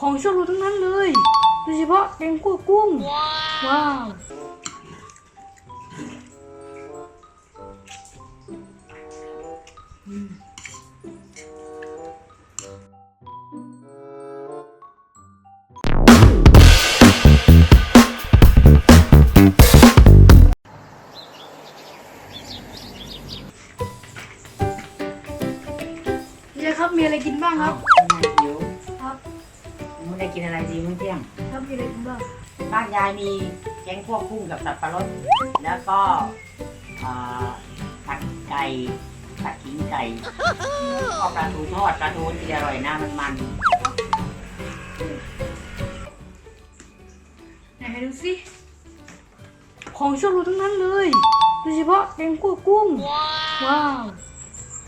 ของชอบเราทั้งนั้นเลยโดยเฉพาะแกงคั่วกุ้ง ว้าวนี่ครับมีอะไรกินบ้างครับ หิวครับ มึงได้กินอะไรดีมื้อเที่ยงครับมีอะไรกินบ้างบ้านยายมีแกงคั่วกุ้งกับสับปะรด แล้วก็เอ่อผัดไก่ผัดขิงไก่ก็ปลาทูทอดปลาทูที่อร่อยนะมันมันไหนให้ดูสิของชอบเราทั้งนั้นเลยโดยเฉพาะแกงคั่วกุ้ง ว้าว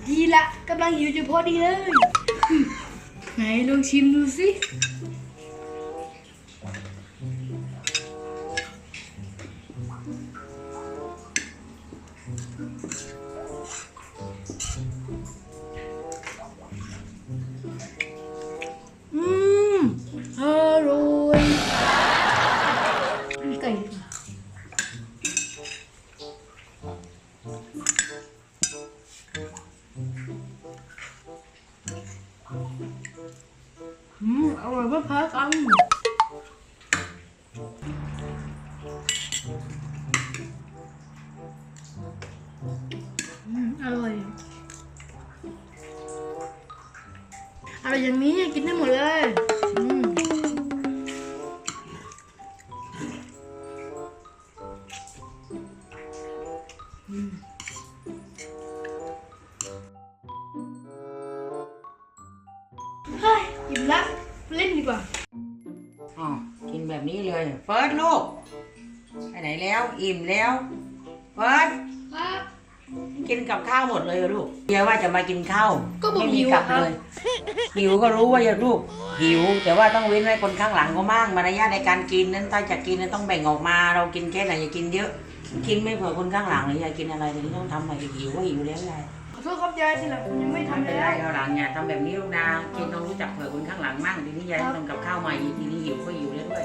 ดีละกำลังหิวอยู่พอดีเลย ไหนลองชิมดูสิ อืมอร่อยไก่ดีกว่าอืมอร่อยมากพักอัน อร่อยอย่างนี้กินได้หมดเลยอืมเฮ้ยอิ่มละไปเล่นดีกว่า อ๋อกินแบบนี้เลย เฟิร์สลูก ไปไหนแล้ว อิ่มแล้ว เฟิร์ส ครับ กินกับข้าวหมดเลยเหรอลูกเดี๋ยวว่าจะมากินข้าวก็บอกไม่มีหิวกลับครับ เลย หิวก็รู้ว่าอย่าลูกหิว แต่ว่าต้องเว้นไว้คนข้างหลังก็มั่งมารยาทในการกินนั้นถ้าจะกินนั้นต้องแบ่งออกมาเรากินแค่ไหนอย่ากินเยอะ กินไม่เผื่อคนข้างหลังเลยยายกินอะไรทีนี้ต้องทำอะไรหิวก็หิวแล้วยายขอโทษครับยายทีหลังผมยังไม่ไม่ทำเป็นแล้ไรวเอาหลังอย่าทำแบบนี้ลูกนะกินต้องรู้จักเผื่อคนข้างหลังมั่งทีนี้ยายต้องทำกับข้าวใหม่อีกทีนี้หิวก็หิวแล้วด้วย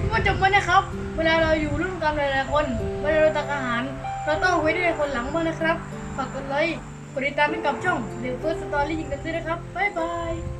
พี่ว่าจำไว้นะครับ เวลาเราอยู่ร่วมกันหลายๆคนเวลาเราตักอาหาร เราต้องไว้ด้วยคนหลังบ้างนะครับ ฝากกดไลค์ กดติดตามให้กับช่อง The First Story ยิงกันด้วยนะครับ บ๊ายบาย